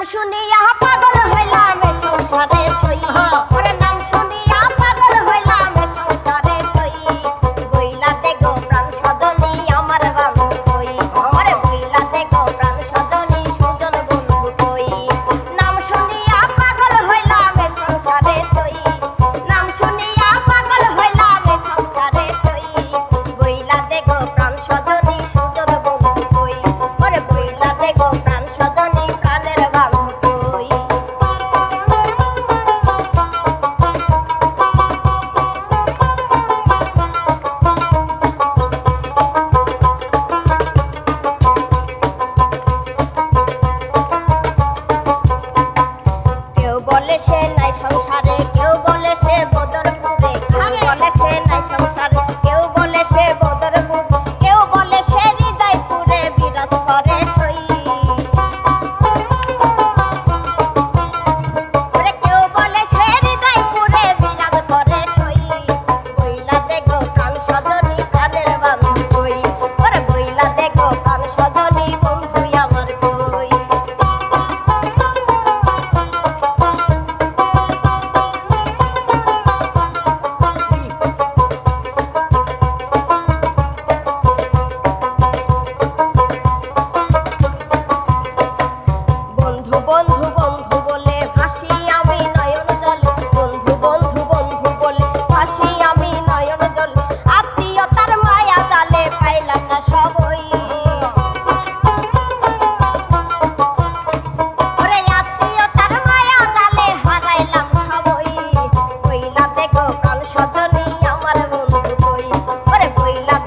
নাম শুনিয়া পাগল বলে সে নাই সংসারে কেউ বলে সে